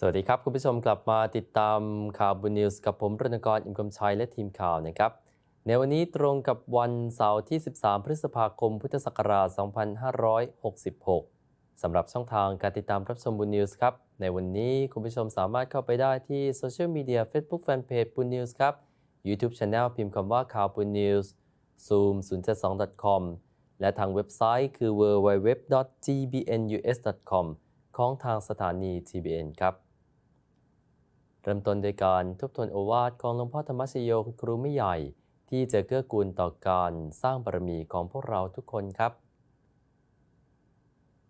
สวัสดีครับ คุณผู้ชมกลับมาติดตามข่าวบุญนิวส์กับผมรณกร อิมกำชัยและทีมข่าวนะครับ ในวันนี้ตรงกับวันเสาร์ที่ 13 พฤษภาคม พุทธศักราช 2566 สำหรับช่องทางการติดตามรับชมบุญนิวส์ครับ ในวันนี้คุณผู้ชมสามารถเข้าไปได้ที่โซเชียลมีเดีย Facebook Fanpage บุญนิวส์ครับ YouTube Channel พิมพ์คำว่าข่าวบุญนิวส์ zoom 072 com และทางเว็บไซต์คือ www.gbnus.com ของทางสถานี TBN ครับ เริ่มต้นโดยการทบทวนโอวาทของหลวงพ่อธรรมชโยคุณครูไม่ใหญ่ ที่จะเกื้อกูลต่อการสร้างบารมีของพวกเราทุกคนครับ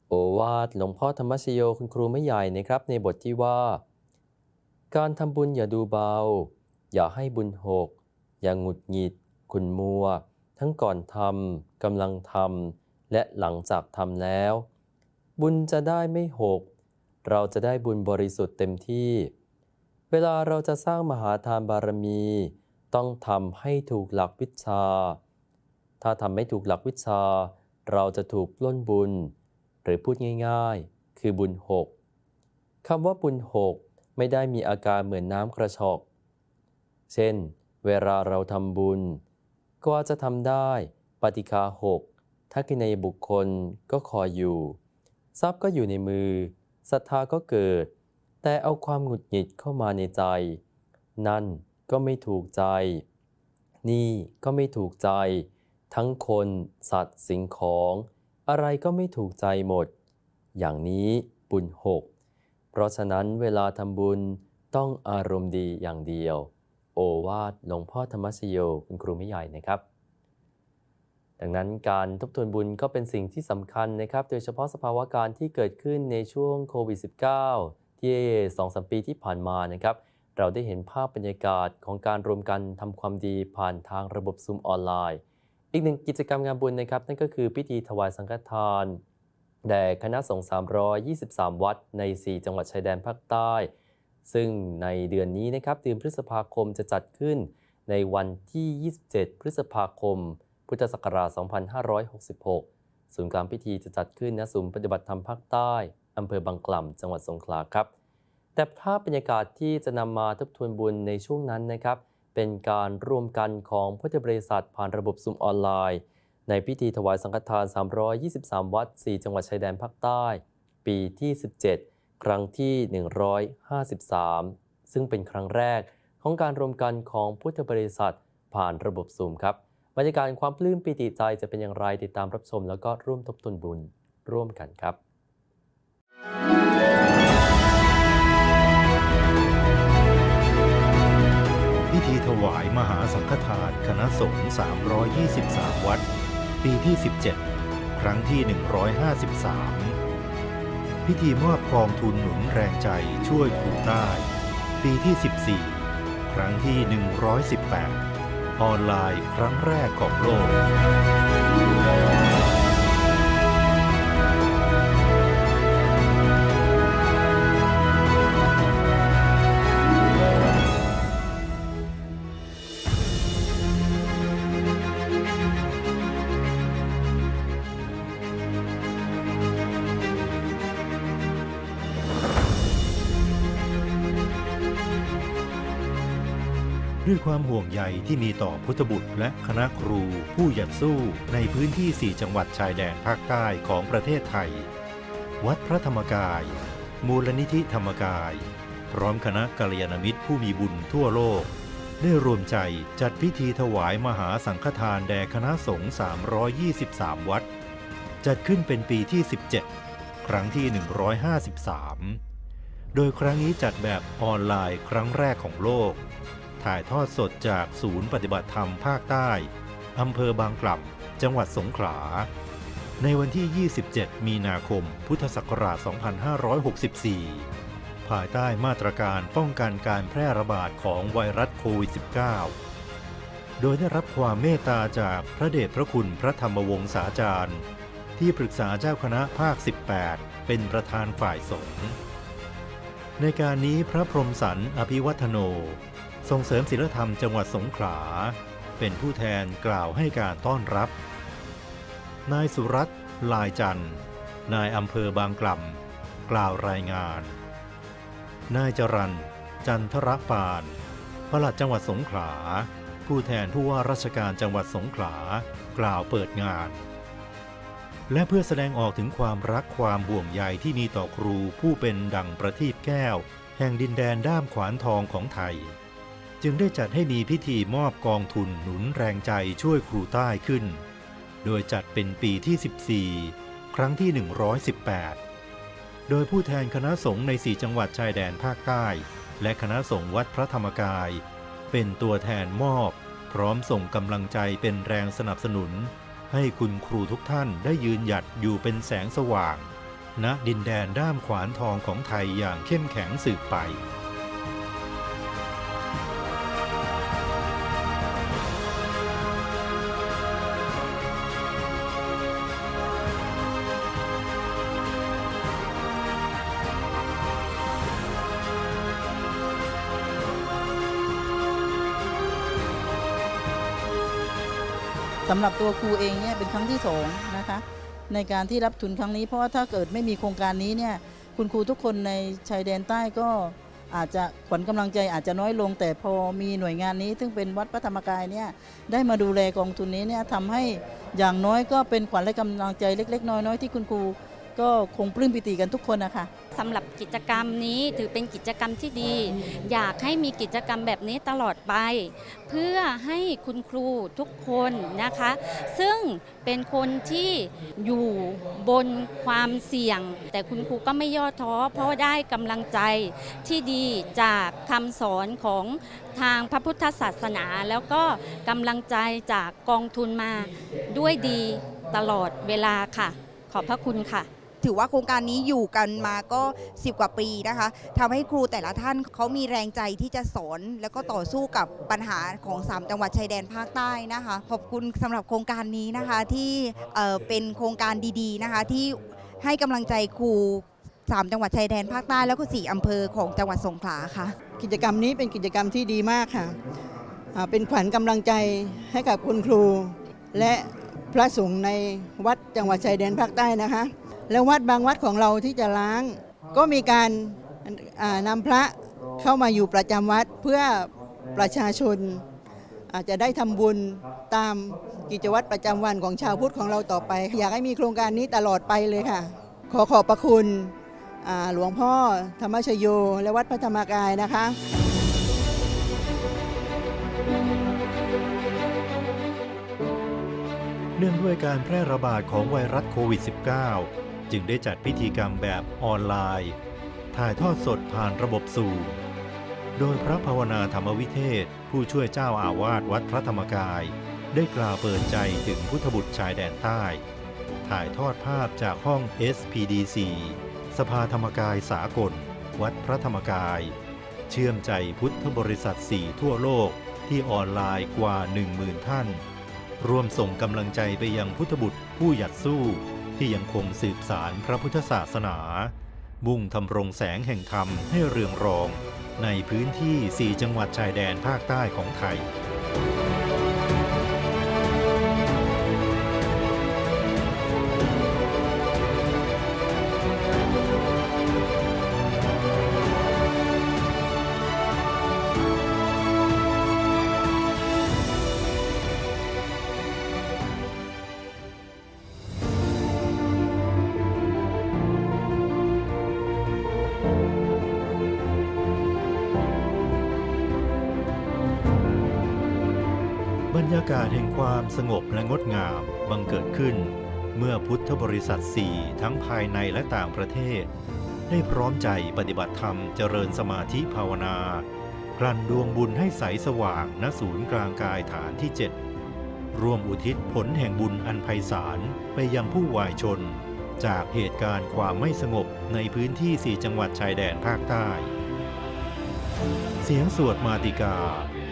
โอวาทหลวงพ่อธรรมชโยคุณครูไม่ใหญ่นะครับ ในบทที่ว่า การทำบุญอย่าดูเบา อย่าให้บุญหก อย่าหงุดหงิด ขุนมัว ทั้งก่อนทำกำลังทำและหลังจากทำแล้ว บุญจะได้ไม่หก เราจะได้บุญบริสุทธิ์เต็มที่ เวลาเราจะสร้างมหาทานบารมี ต้องทำให้ถูกหลักวิชา ถ้าทำไม่ถูกหลักวิชา เราจะถูกปล้นบุญ หรือพูดง่ายๆ คือบุญหกคำว่าบุญหกไม่ได้มีอาการเหมือนน้ำกระชอก เช่น เวลาเราทำบุญ ก็จะทำได้ปฏิคาหกทักกินในบุคคลก็คอยอยู่ ทรัพย์ก็อยู่ในมือศรัทธาก็เกิด แต่เอาความหงุดหงิดเข้ามาในใจ นั่น ก็ไม่ถูกใจ นี่ก็ไม่ถูกใจ ทั้งคนสัตว์สิ่งของ อะไรก็ไม่ถูกใจหมด อย่างนี้บุญหกเพราะฉะนั้นเวลาทำบุญต้องอารมณ์ดีอย่างเดียว โอวาทหลวงพ่อธรรมชโยคุณครูไม่ใหญ่นะครับ ดังนั้นการทบทวนบุญก็เป็นสิ่งที่สำคัญนะครับ โดยเฉพาะสภาวะการที่เกิดขึ้นในช่วงโควิด -19 ที่2อสปีที่ผ่านมานะครับ เราได้เห็นภาพบรรยากาศของการรวมกันทำความดีผ่านทางระบบซูมออนไลน์ อีกหนึ่งกิจกรรมงานบุญนะครับ นั่นก็คือพิธีถวายสังฆทานแด่คณะสงฆ์323 วัดใน 4 จังหวัดชายแดนภาคใต้ ซึ่งในเดือนนี้นะครับเดือนพฤษภาคมจะจัดขึ้นในวันที่ 27 พฤษภาคม พุทธศักราช 2566 ศูนย์กลางพิธีจะจัดขึ้นณศูนย์ปฏิบัติธรรมภาคใต้อำเภอบางกล่ำ จังหวัดสงขลาครับ แต่ภาพบรรยากาศที่จะนำมาทบทวนบุญในช่วงนั้นนะครับ เป็นการร่วมกันของพุทธบริษัทผ่านระบบซุมออนไลน์ ในพิธีถวายสังฆทาน 323 วัด 4 จังหวัดชายแดนภาคใต้ ปีที่ 17 ครั้งที่ 153 ซึ่งเป็นครั้งแรกของการรวมกันของพุทธบริษัทผ่านระบบซูมครับบรรยากาศความปลื้มปิติใจจะเป็นอย่างไรติดตามรับชม แล้วก็ร่วมทบทวนบุญร่วมกันครับ วายมหาสังฆทานคณะสงฆ์323 วัด ปีที่ 17 ครั้งที่ 153 พิธีมอบกองทุนหนุนแรงใจช่วยครูใต้ ปีที่ 14 ครั้งที่ 118 ออนไลน์ครั้งแรกของโลก ความห่วงใยที่มีต่อพุทธบุตรและคณะครู ผู้หยัดสู้ในพื้นที่ 4 จังหวัดชายแดนภาคใต้ของประเทศไทย วัดพระธรรมกาย มูลนิธิธรรมกาย พร้อมคณะกัลยาณมิตรผู้มีบุญทั่วโลก ได้รวมใจจัดพิธีถวายมหาสังฆทานแด่คณะสงฆ์ 323 วัด จัดขึ้นเป็นปีที่ 17 ครั้งที่ 153 โดยครั้งนี้จัดแบบออนไลน์ครั้งแรกของโลก ถ่ายทอดสดจากศูนย์ปฏิบัติธรรมภาคใต้ อำเภอบางกล่ำ จังหวัดสงขลา ในวันที่ 27 มีนาคม พุทธศักราช 2564 ภายใต้มาตรการป้องกันการแพร่ระบาดของไวรัสโควิด -19 โดยได้รับความเมตตาจากพระเดชพระคุณพระธรรมวงศาจารย์ ที่ปรึกษาเจ้าคณะภาค 18 เป็นประธานฝ่ายสงฆ์ในการนี้พระพรหมสันอภิวัฒโน ส่งเสริมศิลธรรมจังหวัดสงขลา เป็นผู้แทนกล่าวให้การต้อนรับ นายสุรัตน์ลายจันทร์นายอำเภอบางกล่ำกล่าวรายงาน นายจรันจันทรปานปลัดจังหวัดสงขลา ผู้แทนผู้ว่าราชการจังหวัดสงขลากล่าวเปิดงาน และเพื่อแสดงออกถึงความรักความห่วงใยที่มีต่อครูผู้เป็นดั่งประทีปแก้ว แห่งดินแดนด้ามขวานทองของไทย จึงได้จัดให้มีพิธีมอบกองทุนหนุนแรงใจช่วยครูใต้ขึ้น โดยจัดเป็นปีที่ 14 ครั้งที่ 118 โดยผู้แทนคณะสงฆ์ใน4จังหวัดชายแดนภาคใต้ และคณะสงฆ์วัดพระธรรมกาย เป็นตัวแทนมอบ พร้อมส่งกำลังใจเป็นแรงสนับสนุน ให้คุณครูทุกท่านได้ยืนหยัดอยู่เป็นแสงสว่างณดินแดนด้ามขวานทองของไทยอย่างเข้มแข็งสืบไปำหรับตัวครูเองเนี่ยเป็นครั้งที่สองนะคะในการที่รับทุนครั้งนี้ เพราะว่าถ้าเกิดไม่มีโครงการนี้เนี่ยคุณครูทุกคนในชายแดนใต้ก็อาจจะขวัญกำลังใจอาจจะน้อยลง แต่พอมีหน่วยงานนี้ ซึ่งเป็นวัดพระธรรมกายเนี่ยได้มาดูแลกองทุนนี้เนี่ยทำให้อย่างน้อยก็เป็นขวัญและกำลังใจเล็ก ๆ น้อยๆที่คุณครู ก็คงปลื้มปิติกันทุกคนนะคะสำหรับกิจกรรมนี้ถือเป็นกิจกรรมที่ดี อยากให้มีกิจกรรมแบบนี้ตลอดไป เพื่อให้คุณครูทุกคนนะคะ ซึ่งเป็นคนที่อยู่บนความเสี่ยง แต่คุณครูก็ไม่ย่อท้อ เพราะได้กำลังใจที่ดีจากคำสอนของทางพระพุทธศาสนา แล้วก็กำลังใจจากกองทุนมาด้วยดีตลอดเวลาค่ะ ขอบพระคุณค่ะ ถือว่าโครงการนี้อยู่กันมาก็ 10 กว่าปีนะคะทำให้ครูแต่ละท่านเขามีแรงใจที่จะสอน แล้วก็ต่อสู้กับปัญหาของ 3 จังหวัดชายแดนภาคใต้นะคะ ขอบคุณสำหรับโครงการนี้นะคะที่เอ่อเป็นโครงการดีๆนะคะที่ให้กำลังใจครู 3 จังหวัดชายแดนภาคใต้แล้วก็ 4อำเภอของจังหวัดสงขลาค่ะ กิจกรรมนี้เป็นกิจกรรมที่ดีมากค่ะอ่าเป็นขวัญกำลังใจให้กับคุณครู และพระสงฆ์ในวัดจังหวัดชายแดนภาคใต้นะคะ และวัดบางวัดของเราที่จะล้าง ก็มีการนำพระเข้ามาอยู่ประจำวัดเพื่อประชาชนอาจจะได้ทำบุญตามกิจวัตรประจำวันของชาวพุทธของเราต่อไป อยากให้มีโครงการนี้ตลอดไปเลยค่ะ ขอขอบพระคุณหลวงพ่อธรรมชโย และวัดพระธรรมกายนะคะเนื่องด้วยการแพร่ระบาดของไวรัสโควิด -19 จึงได้จัดพิธีกรรมแบบออนไลน์ ถ่ายทอดสดผ่านระบบซูมโดยพระภาวนาธรรมวิเทศ ผู้ช่วยเจ้าอาวาสวัดพระธรรมกาย ได้กล่าวเปิดใจถึงพุทธบุตรชายแดนใต้ ถ่ายทอดภาพจากห้อง SPDC สภาธรรมกายสากล วัดพระธรรมกาย เชื่อมใจพุทธบริษัท4ทั่วโลกที่ออนไลน์กว่า 10,000 ท่านร่วมส่งกำลังใจไปยังพุทธบุตรผู้หยัดสู้ ที่ยังคงสืบสารพระพุทธศาสนามุ่งทำรงแสงแห่งธรรมให้เรืองรอง ในพื้นที่ 4 จังหวัดชายแดนภาคใต้ของไทย งดงามบังเกิดขึ้น เมื่อพุทธบริษัทสี่ทั้งภายในและต่างประเทศ ได้พร้อมใจปฏิบัติธรรมเจริญสมาธิภาวนา กลั่นดวงบุญให้ใสสว่างณศูนย์กลางกายฐานที่7ร่วมอุทิศผลแห่งบุญอันไพศาลไปยังผู้วายชน จากเหตุการณ์ความไม่สงบในพื้นที่สี่จังหวัดชายแดนภาคใต้ เสียงสวดมาติกา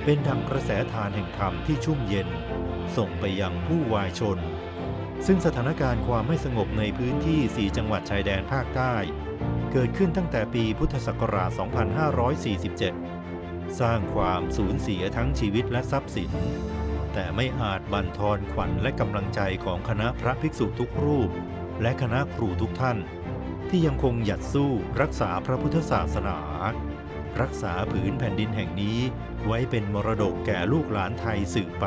เป็นดังกระแสทานแห่งธรรมที่ชุ่มเย็น ส่งไปยังผู้วายชน ซึ่งสถานการณ์ความไม่สงบในพื้นที่ 4 จังหวัดชายแดนภาคใต้ เกิดขึ้นตั้งแต่ปีพุทธศักราช 2547 สร้างความสูญเสียทั้งชีวิตและทรัพย์สิน แต่ไม่อาจบั่นทอนขวัญและกำลังใจของคณะพระภิกษุทุกรูป และคณะครูทุกท่าน ที่ยังคงหยัดสู้รักษาพระพุทธศาสนารักษาผืนแผ่นดินแห่งนี้ไว้เป็นมรดกแก่ลูกหลานไทยสืบไป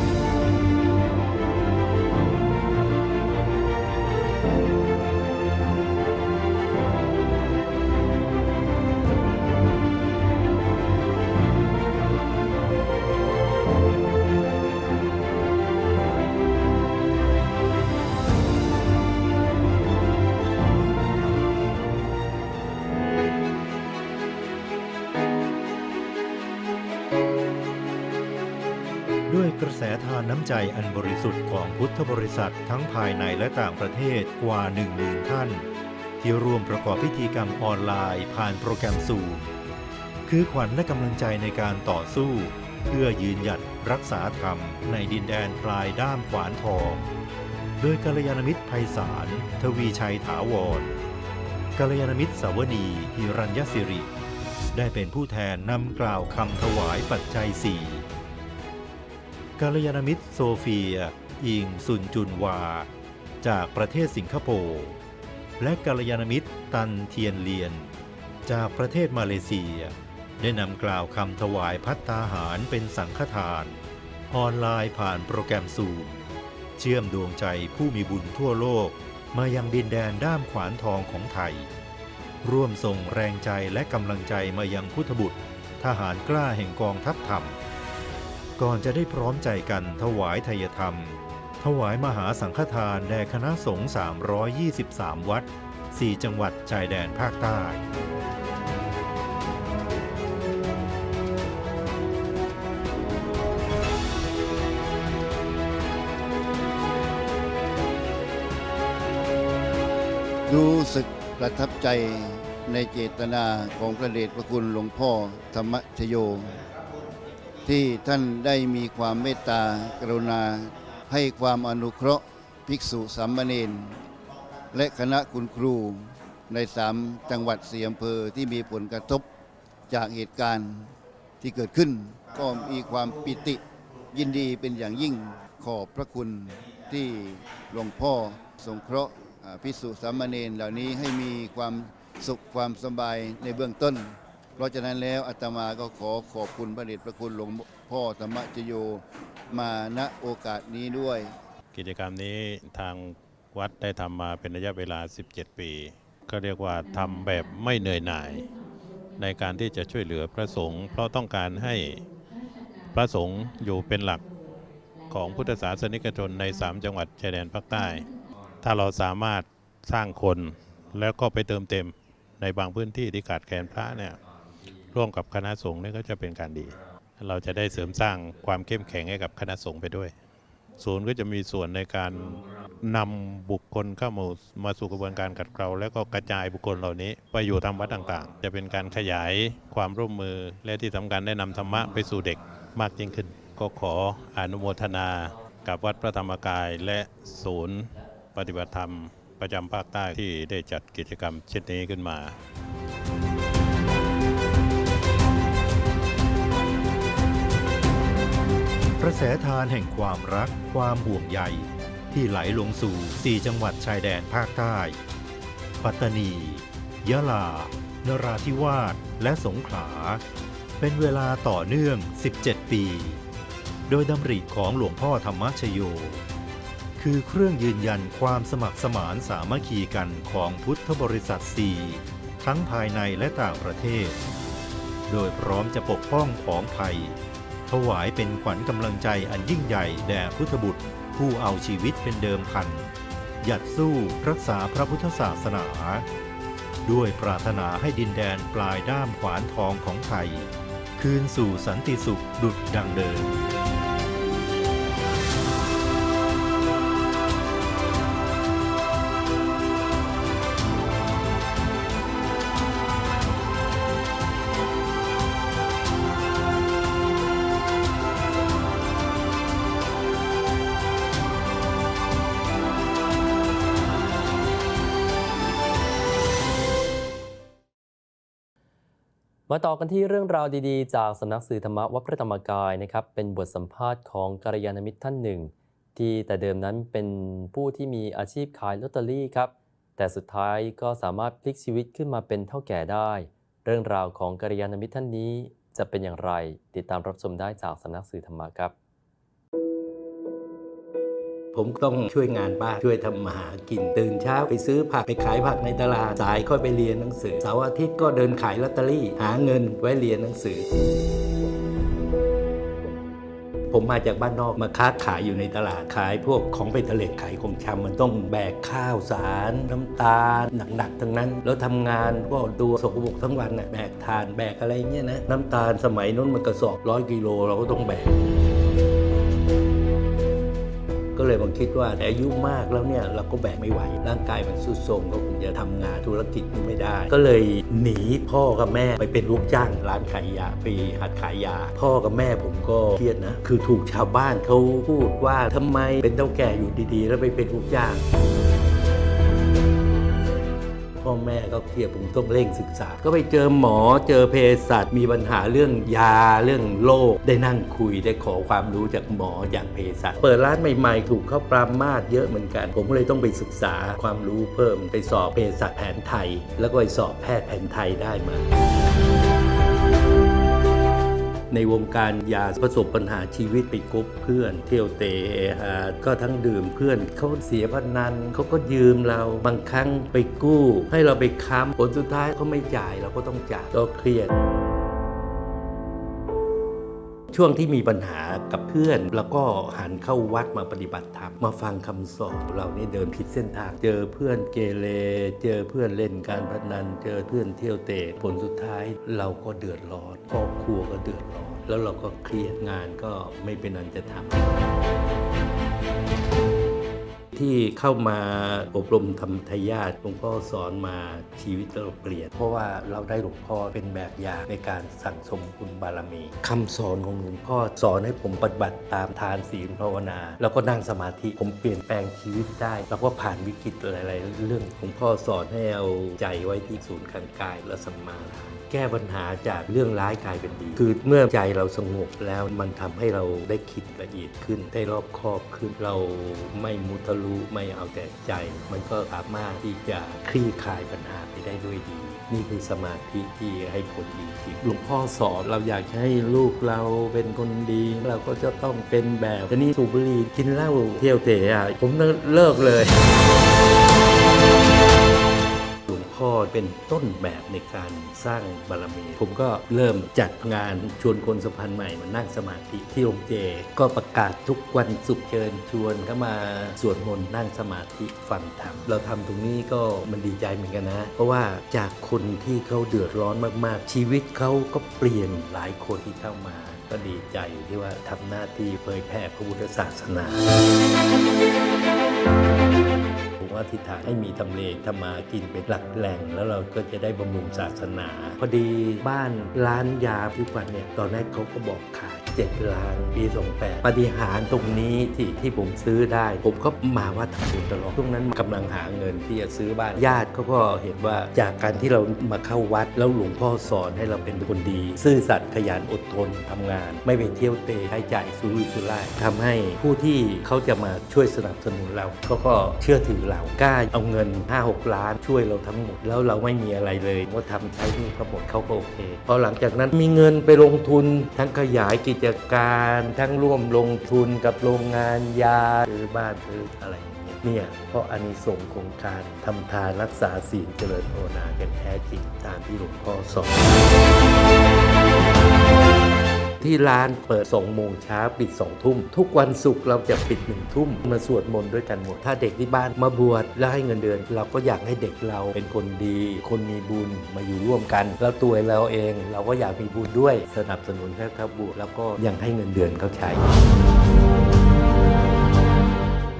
ำใจอันบริสุทธิ์ของพุทธบริษัททั้งภายในและต่างประเทศกว่า 1 0,000 ท่าน ที่ร่วมประกอบพิธีกรรมออนไลน์ผ่านโปรแกรมซูมคือขวัญและกำลังใจในการต่อสู้ เพื่อยืนหยัดรักษาธรรมในดินแดนปลายด้ามขวานทอง โดยกัลยาณมิตรไพศาลทวีชัยถาวรกัลยาณมิตรสาวดีหิรัญยสิริ ได้เป็นผู้แทนนำกล่าวคำถวายปัจจัยสี่ กัลยาณมิตรโซเฟีย อิงซุนจุนวา จากประเทศสิงคโปร์ และกัลยาณมิตรตันเทียนเลียน จากประเทศมาเลเซีย ได้นำกล่าวคำถวายพัตตาหารเป็นสังฆทาน ออนไลน์ผ่านโปรแกรมซูมเชื่อมดวงใจผู้มีบุญทั่วโลกมายังดินแดนด้ามขวานทองของไทย ร่วมส่งแรงใจและกำลังใจมายังพุทธบุตร ทหารกล้าแห่งกองทัพธรรม ก่อนจะได้พร้อมใจกันถวายทยธรรม ถวายมหาสังฆทานแด่คณะสงฆ์323 วัด 4 จังหวัดชายแดนภาคใต้รู้สึกประทับใจในเจตนาของพระเดชพระคุณหลวงพ่อธรรมชโย ที่ท่านได้มีความเมตตากรุณา ให้ความอนุเคราะห์ภิกษุสามเณรและคณะคุณครูในสามจังหวัดเสียอำเภอที่มีผลกระทบจากเหตุการณ์ที่เกิดขึ้น ก็มีความปิติยินดีเป็นอย่างยิ่งขอบพระคุณที่หลวงพ่อสงเคราะห์ภิกษุสามเณรเหล่านี้ให้มีความสุขความสบายในเบื้องต้น ราะฉะนั้นแล้วอาตมาก็ขอขอบคุณพระเดชพระคุณหลวงพ่อธรรมชโยมาณโอกาสนี้ด้วย กิจกรรมนี้ทางวัดได้ทำมาเป็นระยะเวลา 17 ปี ก็เรียกว่าทำแบบไม่เหนื่อยหน่าย ในการที่จะช่วยเหลือพระสงฆ์เพราะต้องการให้พระสงฆ์อยู่เป็นหลักของพุทธศาสนิกชนใน 3 จังหวัดชายแดนภาคใต้ ถ้าเราสามารถสร้างคนแล้วก็ไปเติมเต็มในบางพื้นที่ที่ขาดแคลนพระเนี่ย ร่วมกับคณะสงฆ์นี่ก็จะเป็นการดี เราจะได้เสริมสร้างความเข้มแข็งให้กับคณะสงฆ์ไปด้วย ศูนย์ก็จะมีส่วนในการนำบุคคลเข้ามามาสู่กระบวนการกัดเกลาแล้วก็กระจายบุคคลเหล่านี้ ไปอยู่ตามวัดต่างๆ จะเป็นการขยายความร่วมมือและที่สำคัญได้นำธรรมะไปสู่เด็กมากยิ่งขึ้น ก็ขออนุโมทนากับวัดพระธรรมกายและศูนย์ ปฏิบัติธรรมประจำภาคใต้ที่ได้จัดกิจกรรมเช่นนี้ขึ้นมา กระแสทานแห่งความรักความห่วงใย ที่ไหลลงสู่4จังหวัดชายแดนภาคใต้ ปัตตานี ยะลา นราธิวาส และสงขลา เป็นเวลาต่อเนื่อง 17 ปี โดยดำริของหลวงพ่อธรรมชโย คือเครื่องยืนยันความสมัครสมานสามัคคีกันของพุทธบริษัทสี่ทั้งภายในและต่างประเทศ โดยพร้อมจะปกป้องของไทย ถวายเป็นขวัญกำลังใจอันยิ่งใหญ่แด่พุทธบุตร ผู้เอาชีวิตเป็นเดิมพัน หยัดสู้รักษาพระพุทธศาสนา ด้วยปรารถนาให้ดินแดนปลายด้ามขวานทองของไทย คืนสู่สันติสุขดุดดังเดิม มาต่อกันที่เรื่องราวดีๆ จากสำนักสื่อธรรมวัดพระธรรมกายนะครับ เป็นบทสัมภาษณ์ของกัลยาณมิตรท่านหนึ่ง ที่แต่เดิมนั้นเป็นผู้ที่มีอาชีพขายลอตเตอรี่ครับ แต่สุดท้ายก็สามารถพลิกชีวิตขึ้นมาเป็นเท่าแก่ได้ เรื่องราวของกัลยาณมิตรท่านนี้จะเป็นอย่างไร ติดตามรับชมได้จากสำนักสื่อธรรมะครับ ผมต้องช่วยงานบ้านช่วยทำมาหากิน ตื่นเช้าไปซื้อผักไปขายผักในตลาดสายค่อยไปเรียนหนังสือเสาร์อาทิตย์ก็เดินขายลอตเตอรี่ หาเงินไว้เรียนหนังสือ ผมมาจากบ้านนอกมาค้าขายอยู่ในตลาดขายพวกของเป็นทะเลขายของชำมันต้องแบกข้าวสาร น้ำตาลหนักๆทั้งนั้น แล้วทำงานก็ตัวสกปรกทั้งวันน่ะแบกทานแบกอะไรเงี้ยนะน้ำตาลสมัยนู้นมันกระสอบร้อยกิโลเราก็ต้องแบก ก็เลยบาคิดว่าอายุมากแล้วเนี่ยเราก็แบกไม่ไหว ร่างกายมันสุดโทรมก็คงจะทำงานธุรกิจนี้ไม่ได้ ก็เลยหนีพ่อกับแม่ไปเป็นลูกจ้างร้านขายยาไปหัดขายยา พ่อกับแม่ผมก็เครียดนะ คือถูกชาวบ้านเขาพูดว่าทำไมเป็นเต้าแก่อยู่ดีๆ แล้วไปเป็นลูกจ้าง อแม่ก็เครียดผมต้องเร่งศึกษา ก็ไปเจอหมอเจอเภสัชมีปัญหาเรื่องยาเรื่องโรคได้นั่งคุยได้ขอความรู้จากหมอจากเภสัชเปิดร้านใหม่ๆ ถูกเข้าปรามมาดเยอะเหมือนกัน ผมก็เลยต้องไปศึกษาความรู้เพิ่มไปสอบเภสัชแผนไทย แล้วก็ไปสอบแพทย์แผนไทยได้มา ในวงการยาประสบปัญหาชีวิตไปกบเพื่อน เที่ยวเตะฮฮาก็ทั้งดื่มเพื่อนเขาเสียพนันเขาก็ยืมเราบางครั้งไปกู้ ให้เราไปค้ำผลสุดท้ายเขาไม่จ่ายเราก็ต้องจ่ายก็เครียดช่วงที่มีปัญหากับเพื่อน แล้วก็หันเข้าวัดมาปฏิบัติธรรมมาฟังคำสอนเรานี่เดินผิดเส้นทาง เจอเพื่อนเกเรเจอเพื่อนเล่นการพนัน เจอเพื่อนเที่ยวเตะผลสุดท้ายเราก็เดือดร้อนครอบครัวก็เดือดร้อน แล้วเราก็เครียดงานก็ไม่เป็นอันจะทำที่เข้ามาอบรมธรรมทายาทหลวงพ่อสอนมาชีวิตเราเปลี่ยน เพราะว่าเราได้หลวงพ่อเป็นแบบอย่างในการสั่งสมบุญบารมีคำสอนของหลวงพ่อสอนให้ผมปฏิบัติตามทานศีลภาวนา แล้วก็นั่งสมาธิผมเปลี่ยนแปลงชีวิตได้ แล้วก็ผ่านวิกฤตหลาย ๆ เรื่องหลวงพ่อสอนให้เอาใจไว้ที่ศูนย์กลางกายและสัมมาทาน แก้ปัญหาจากเรื่องร้ายกลายเป็นดี คือเมื่อใจเราสงบแล้วมันทำให้เราได้คิดละเอียดขึ้น ได้รอบคอบขึ้น เราไม่มุทะลุไม่เอาแต่ใจ มันก็สามารถที่จะคลี่คลายปัญหาไปได้ด้วยดี นี่คือสมาธิที่ให้ผลดีจริงหลวงพ่อสอนเราอยากให้ลูกเราเป็นคนดี เราก็จะต้องเป็นแบบทีนี้สูบบุหรี่กินเหล้าเที่ยวเตะอะผมเลิกเลย พ่อเป็นต้นแบบในการสร้างบารมี ผมก็เริ่มจัดงานชวนคนสุพรรณใหม่มานั่งสมาธิที่โรงเจ ก็ประกาศทุกวันสุขเชิญชวนเข้ามาสวดมนต์นั่งสมาธิฟังธรรมเราทำตรงนี้ก็มันดีใจเหมือนกันนะ เพราะว่าจากคนที่เขาเดือดร้อนมากๆ ชีวิตเขาก็เปลี่ยนหลายคนที่เข้ามา ก็ดีใจที่ว่าทำหน้าที่เผยแผ่พระพุทธศาสนา ว่าทิฏฐานให้มีทำเลทำมากินเป็นหลักแหล่ง แล้วเราก็จะได้บำรุงศาสนา พอดีบ้านร้านยาทุกวันเนี่ยตอนแรกเขาก็บอกขาย เจ็ดล้านปีสองแปดปฏิหารตรงนี้ที่ที่ผมซื้อได้ ผมก็มาว่าทำบุญตลอดช่วงนั้นกำลังหาเงินที่จะซื้อบ้านญาติเขาก็เห็นว่าจากการที่เรามาเข้าวัดแล้วหลวงพ่อสอนให้เราเป็นคนดี ซื่อสัตย์ขยันอดทนทำงาน ไม่ไปเที่ยวเตะใช้จ่ายสุรุ่ยสุร่ายทำให้ผู้ที่เขาจะมาช่วยสนับสนุนเราเขาก็เชื่อถือเรากล้าเอาเงิน 5-6 ล้านช่วยเราทั้งหมดแล้วเราไม่มีอะไรเลยก็ทำใช้หนี่เขาหมดเขาก็โอเคพอหลังจากนั้นมีเงินไปลงทุนทั้งขยายกิจจการทั้งร่วมลงทุนกับโรงงานยาซื้อบ้านซื้ออะไรอย่างเงี้ยเนี่ยเพราะอานิสงส์ของการทำทานรักษาศีลเจริญภาวนากันแท้จริงตามที่หลวงพ่อสอน ที่ร้านเปิด2โมงเช้าปิด2ทุ่ม ทุกวันศุกร์เราจะปิด1ทุ่มมาสวดมนต์ด้วยกันหมด ถ้าเด็กที่บ้านมาบวชแล้วให้เงินเดือน เราก็อยากให้เด็กเราเป็นคนดี คนมีบุญมาอยู่ร่วมกัน แล้วตัวเราเอง เราก็อยากมีบุญด้วยสนับสนุนให้เขาบวชแล้วก็ยังให้เงินเดือนเขาใช้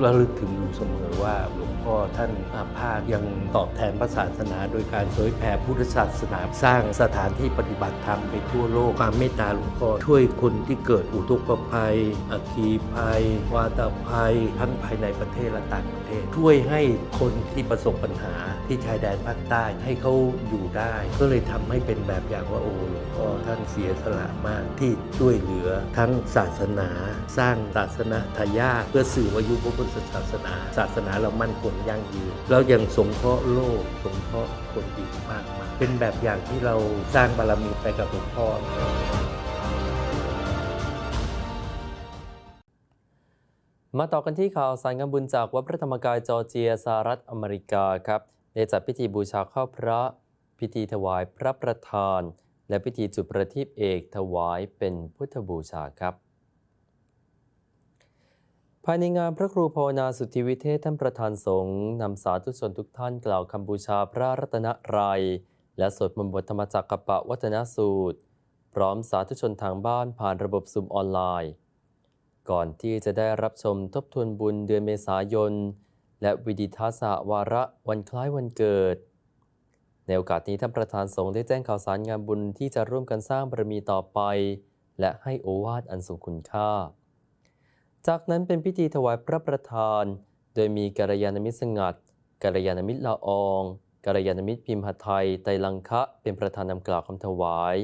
ระลึกถึงอยู่เสมอว่าหลวง พ่อท่านอาพาธยังตอบแทนพระศาสนา โดยการเผยแผ่พุทธศาสนาสร้างสถานที่ปฏิบัติธรรมไปทั่วโลกความเมตตาหลวงพ่อช่วยคนที่เกิดอุทกภัยอัคคีภัย วาตภัย ทั้งภายในประเทศและต่างประเทเอง ช่วยให้คนที่ประสบปัญหาที่ชายแดนภาคใต้ให้เขาอยู่ได้ ก็เลยทำให้เป็นแบบอย่างว่าโอ้หลวงพ่อท่านเสียสละมากที่ช่วยเหลือทั้งศาสนา สร้างศาสนาทายาเพื่อสื่อวายุพระพุทธศาสนา ศาสนาเรามั่นคงยั่งยืนแล้วยังสงเคราะห์โลกสงเคราะห์คนอีกมากมายเป็นแบบอย่างที่เราสร้างบารมีไปกับหลวงพ่อ มาต่อกันที่ข่าวสารงานบุญจากวัดพระธรรมกายจอร์เจียสหรัฐอเมริกาครับได้จัดพิธีบูชาข้าวพระ พิธีถวายพระประธาน และพิธีจุดประทีปเอกถวายเป็นพุทธบูชาครับ ภายในงานพระครูภาวนาสุทธิวิเทศท่านประธานสงฆ์นำสาธุชนทุกท่านกล่าวคำบูชาพระรัตนตรัย และสวดมนต์บทธรรมจักรปะวัฒนสูตร พร้อมสาธุชนทางบ้านผ่านระบบซุมออนไลน์ ก่อนที่จะได้รับชมทบทวนบุญเดือนเมษายน และวิดิทัสวาระวันคล้ายวันเกิด ในโอกาสนี้ท่านประธานสงฆ์ได้แจ้งข่าวสารงานบุญที่จะร่วมกันสร้างบารมีต่อไป และให้โอวาทอันทรงคุณค่า จากนั้นเป็นพิธีถวายพระประธาน โดยมีกัลยาณมิตรสงัดกัลยาณมิตรละอองกัลยาณมิตรพิมพ์หัไทยไตลังคะเป็นประธานนำกล่าวคำถวาย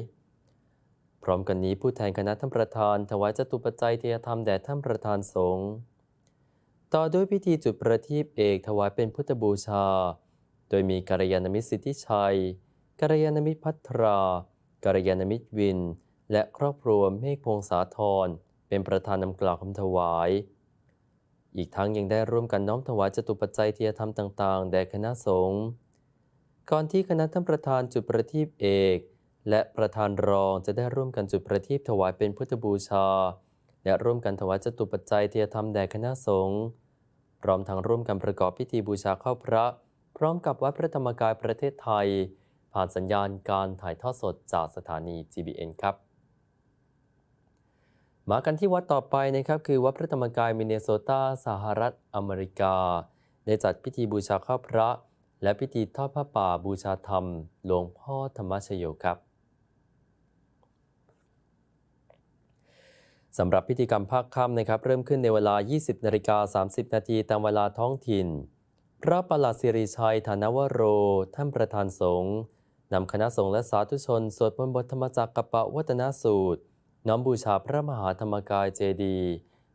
ร้อมกันนี้ผู้แทนคณะท่านประธาน ถวายจตุปัจจัยเทียธรรมแด่ท่านประธานสงฆ์ต่อด้วยพิธีจุดประทีปเอกถวายเป็นพุทธบูชา โดยมีกัลยาณมิตรสิทธิชัยกัลยาณมิตรพัทรากัลยาณมิตรวิน และครอบครัวเมฆพงษาธรเป็นประธานนำกล่าวคำถวาย อีกทั้งยังได้ร่วมกันน้อมถวายจตุปัจจัยเทียธรรมต่าง ๆ แด่คณะสงฆ์ก่อนที่คณะท่านประธานจุดประทีปเอก และประธานรองจะได้ร่วมกันจุดประทีปถวายเป็นพุทธบูชา และร่วมกันถวายจตุปัจจัยเทียธรรมแด่คณะสงฆ์พร้อมทั้งร่วมกันประกอบพิธีบูชาเข้าพระ พร้อมกับวัดพระธรรมกายประเทศไทย ผ่านสัญญาณการถ่ายทอดสดจากสถานี GBN ครับ มากันที่วัดต่อไปนะครับคือวัดพระธรรมกายมินเนโซตาสหรัฐอเมริกา ได้จัดพิธีบูชาข้าพระ และพิธีทอดผ้าป่าบูชาธรรม หลวงพ่อธรรมชโยครับ สำหรับพิธีกรรมภาคค่ำนะครับเริ่มขึ้นในเวลา 20นาฬิกา30 นาทีตามเวลาท้องถิ่น พระประหลัดสิริชัยธานวโร ท่านประธานสงฆ์นำคณะสงฆ์และสาธุชน สวดมนต์บทธรรมจักรกปะวัตนสูตร น้อมบูชาพระมหาธรรมกายเจดีย์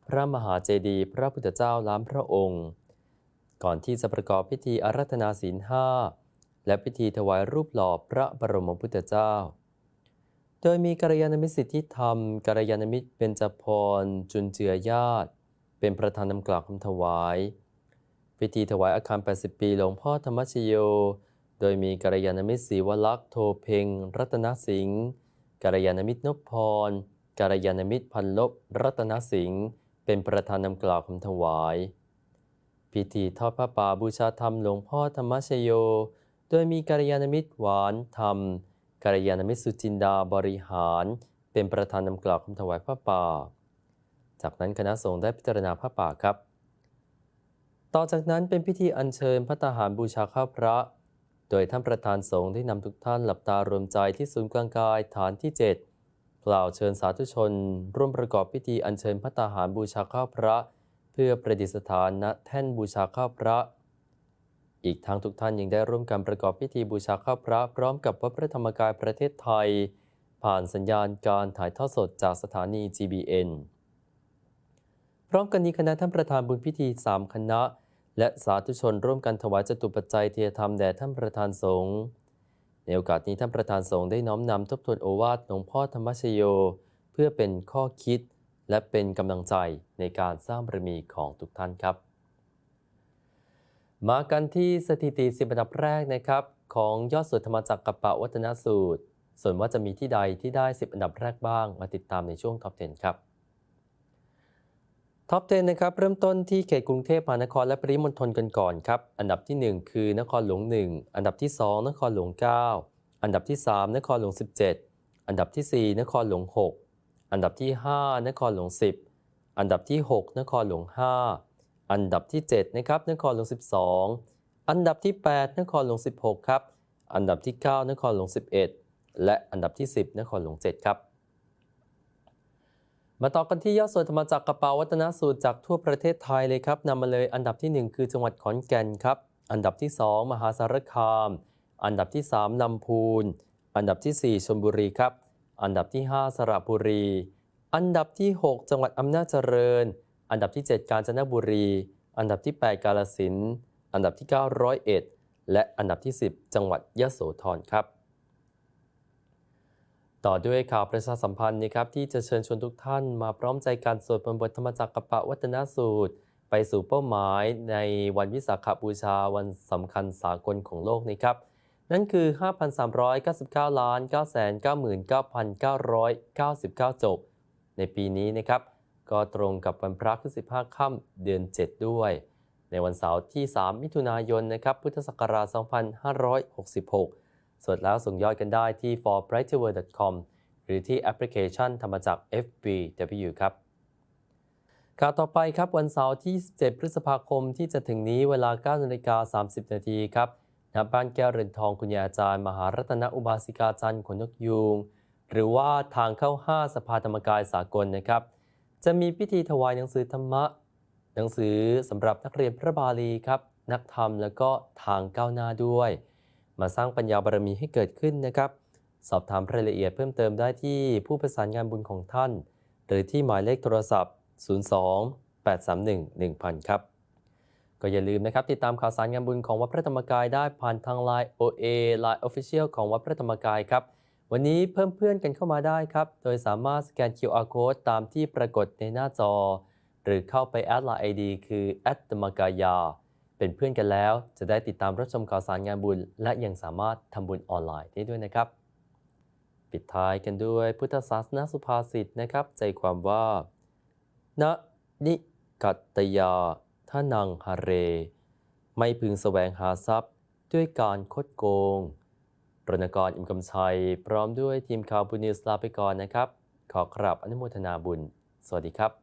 พระมหาเจดีย์พระพุทธเจ้าล้ามพระองค์ ก่อนที่จะประกอบพิธีอารัธนาศีลห้าและพิธีถวายรูปหล่อพระบรมพุทธเจ้า โดยมีกัลยาณมิตรสิทธิธรรมกัลยาณมิตรเบญจพร จุนเจือญาติ เป็นประธานนำกล่าวคำถวาย พิธีถวายอาคาร 80 ปีหลวงพ่อธรรมชโย โดยมีกัลยาณมิตรศรีวลักษ์โทเพ็งรัตนสิงห์กัลยาณมิตรนพพรกัลยาณมิตรพันลบรัตนสิงห์เป็นประธานนำกล่าวคำถวาย พิธีทอดผ้าป่าบูชาธรรมหลวงพ่อธรรมชโย โดยมีกัลยาณมิตรหวานธรรม กัลยาณมิตรสุจินดาบริหาร เป็นประธานนำกล่าวคำถวายผ้าป่า จากนั้นคณะสงฆ์ได้พิจารณาผ้าป่าครับ ต่อจากนั้นเป็นพิธีอัญเชิญพระตาหารบูชาข้าพระ โดยท่านประธานสงฆ์ได้นำทุกท่านหลับตารวมใจที่ศูนย์กลางกายฐานที่ 7 กล่าวเชิญสาธุชน ร่วมประกอบพิธีอัญเชิญพระตาหารบูชาข้าพระ เพื่อประดิษฐานณแท่นบูชาข้าพระ อีกทั้งทุกท่านยังได้ร่วมกันประกอบพิธีบูชาข้าพระพร้อมกับวัดพระธรรมกายประเทศไทย ผ่านสัญญาณการถ่ายทอดสดจากสถานี GBN พร้อมกันนี้คณะท่านประธานบุญพิธี 3 คณะ และสาธุชนร่วมกันถวายจตุปัจจัยเทียธรรมแด่ท่านประธานสงฆ์ในโอกาสนี้ท่านประธานสงฆ์ได้น้อมนำทบทวนโอวาทหลวงพ่อธรรมชโย เพื่อเป็นข้อคิดและเป็นกำลังใจในการสร้างบารมีของทุกท่านครับ มากันที่สถิติสิบอันดับแรกนะครับของยอดสวดธรรมจักรกับปะวัฒนสูตร ส่วนว่าจะมีที่ใดที่ได้ 10 อันดับแรกบ้าง มาติดตามในช่วงท็อป 10 ครับ ท็อป 10 นะครับ เริ่มต้นที่เขตกรุงเทพมหานครและปริมณฑลกันก่อนครับ อันดับที่ 1 คือนครหลวง 1 อันดับที่ 2 นครหลวง 9 อันดับที่ 3 นครหลวง 17 อันดับที่ 4 นครหลวง 6 อันดับที่ 5 นครหลวง 10 อันดับที่ 6 นครหลวง 5 อันดับที่ 7 นะครับนครหลวง 12 อันดับที่ 8 นครหลวง 16 ครับ อันดับที่ 9 นครหลวง 11 และอันดับที่ 10 นครหลวง 7 ครับ มาต่อกันที่ยอดสวดธรรมจักรกระเป๋าวัฒนสูตรจากทั่วประเทศไทยเลยครับนำมาเลยอันดับทีหนึ่1 คือจังหวัดขอนแก่นครับ อันดับที่ 2 มหาสารคาม อันดับที่ 3ลำพูน อันดับที่ 4ชลบุรีครับ อันดับที่ 5 สระบุรี อันดับที่ 6 จังหวัดอำนาจเจริญ อันดับที่ 7 กาญจนบุรี อันดับที่ 8 กาฬสินอันดับที่9ร้อยเอ็ดและอันดับที่ 10 จังหวัดยะโสธรครับ ต่อด้วยข่าวประชาสัมพันธ์นะครับที่จะเชิญชวนทุกท่านมาพร้อมใจการสวดมนต์บทธรรมจักรกปะวัฒนสูตร ไปสู่เป้าหมายในวันวิสาขบูชาวันสำคัญสากลของโลกนี้ครับ นั่นคือ 5,399ล้าน999,999 จบ ในปีนี้นะครับ ก็ตรงกับวันพระขึ้น15 ค่ำเดือน 7 ด้วย ในวันเสาร์ที่ 3 มิถุนายนนะครับพุทธศักราช 2566สวดแล้วส่งยอดกันได้ที่ forbrightworld.com หรือที่แอปพลิเคชันธรรมจักร FBW ครับข่าวต่อไปครับวันเสาร์ที่17พฤษภาคมที่จะถึงนี้เวลา 9 นาฬิกา 30 นาทีครับณบ้านแก้วเรือนทองคุณยายอาจารย์ มหารัตนอุบาสิกาจันทร์ขนนกยูง หรือว่าทางเข้า 5 สภาธรรมกายสากลนะครับ จะมีพิธีถวายหนังสือธรรมะ หนังสือสำหรับนักเรียนพระบาลีครับ นักธรรมแล้วก็ทางก้าวหน้าด้วย มาสร้างปัญญาบารมีให้เกิดขึ้นนะครับ สอบถามรายละเอียดเพิ่มเติมได้ที่ผู้ประสานงานบุญของท่าน หรือที่หมายเลขโทรศัพท์ 02 831 1000 ครับ ก็อย่าลืมนะครับ ติดตามข่าวสารงานบุญของวัดพระธรรมกายได้ผ่านทาง Line OA Line Official ของวัดพระธรรมกายครับ วันนี้เพิ่มเพื่อนกันเข้ามาได้ครับ โดยสามารถสแกน QR Code ตามที่ปรากฏในหน้าจอ หรือเข้าไปแอดไลน์ ID คือแอดมกายาเป็นเพื่อนกันแล้ว จะได้ติดตามรับชมข่าวสารงานบุญ และยังสามารถทำบุญออนไลน์ได้ด้วยนะครับ ปิดท้ายกันด้วยพุทธศาสนาสุภาษิตนะครับ ใจความว่านะนิกัตตยาท่านังหะเร ไม่พึงแสวงหาทรัพย์ด้วยการคดโกง รณกรอิมกำชัย พร้อมด้วยทีมข่าวบุญนิวส์ลาไปก่อนนะครับ ขอกราบอนุโมทนาบุญ สวัสดีครับ